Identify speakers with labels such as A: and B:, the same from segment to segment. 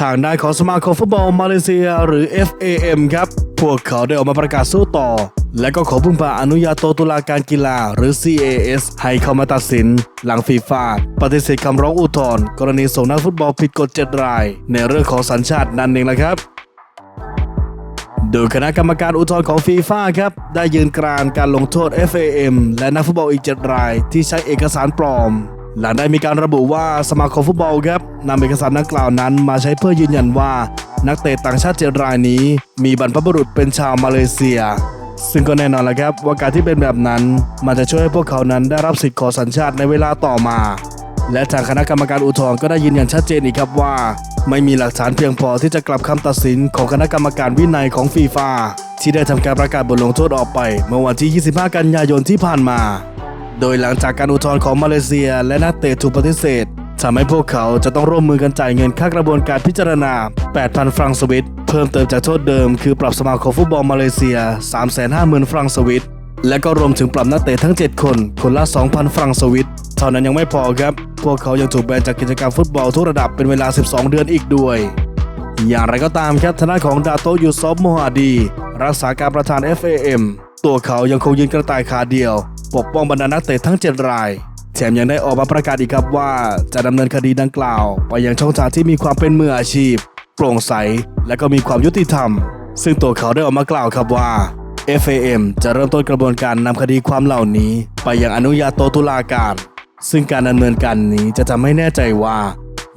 A: ทางด้านของสมาคมฟุตบอลมาเลเซียหรือ FAM ครับ พวกเขาได้ออกมาประกาศสู้ต่อ และก็ขอพึ่งพาอนุญาโตตุลาการกีฬาหรือ CAS ให้เข้ามาตัดสิน หลังฟีฟ่าปฏิเสธคำร้องอุทธรณ์กรณีส่งนักฟุตบอลผิดกฎ7ราย ในเรื่องของสัญชาตินั่นเองละครับโดยคณะกรรมการอุทธรณ์ของฟีฟ่าครับ ได้ยืนกรานการลงโทษ FAM และนักฟุตบอลอีก 7 ราย ที่ใช้เอกสารปลอม หลังได้มีการระบุว่าสมาคมฟุตบอลครับนำเอกสารดังกล่าวนั้นมาใช้เพื่อยืนยันว่า นักเตะต่างชาติ7รายนี้ มีบรรพบุรุษเป็นชาวมาเลเซีย ซึ่งก็แน่นอนแหละครับว่าการที่เป็นแบบนั้น มันจะช่วยให้พวกเขานั้นได้รับสิทธิ์ขอสัญชาติในเวลาต่อมา และทางคณะกรรมการอุทธรณ์ก็ได้ยืนยันชัดเจนอีกครับว่า ไม่มีหลักฐานเพียงพอที่จะกลับคำตัดสินของคณะกรรมการวินัยของฟีฟ่าที่ได้ทำการประกาศบทลงโทษออกไป เมื่อวันที่ 25 กันยายนที่ผ่านมา โดยหลังจากการอุทธรณ์ของมาเลเซีย และนักเตะถูกปฏิเสธทำให้พวกเขาจะต้องร่วมมือกันจ่ายเงินค่ากระบวนการพิจารณา 8,000 ฟรังสวิต เพิ่มเติมจากโทษเดิม คือปรับสมาคมฟุตบอลมาเลเซีย 350,000 ฟรังสวิต และก็รวมถึงปรับนักเตะทั้ง 7 คน คนละ 2,000 ฟรังสวิต เท่านั้นยังไม่พอครับ พวกเขายังถูกแบนจากกิจกรรมฟุตบอลทุกระดับเป็นเวลา 12 เดือนอีกด้วย อย่างไรก็ตามครับทางด้านของดาโตยูซอฟโมฮาดี รักษาการประธาน FAM ตัวเขายังคงยืนกระต่ายขาเดียว ปกป้องบรรดานักเตะทั้ง 7 ราย แถมยังได้ออกมาประกาศอีกครับว่าจะดำเนินคดีดังกล่าว ไปยังช่องทางที่มีความเป็นมืออาชีพ โปร่งใส และก็มีความยุติธรรม ซึ่งตัวเขาได้ออกมากล่าวครับว่า FAM จะเริ่มต้นกระบวนการนำคดีความเหล่านี้ ไปยังอนุญาโตตุลาการ ซึ่งการดำเนินการนี้จะทำให้แน่ใจว่า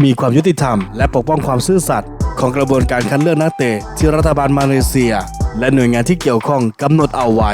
A: มีความยุติธรรม และปกป้องความซื่อสัตย์ของกระบวนการคัดเลือกนักเตะที่รัฐบาลมาเลเซีย และหน่วยงานที่เกี่ยวข้องกำหนดเอาไว้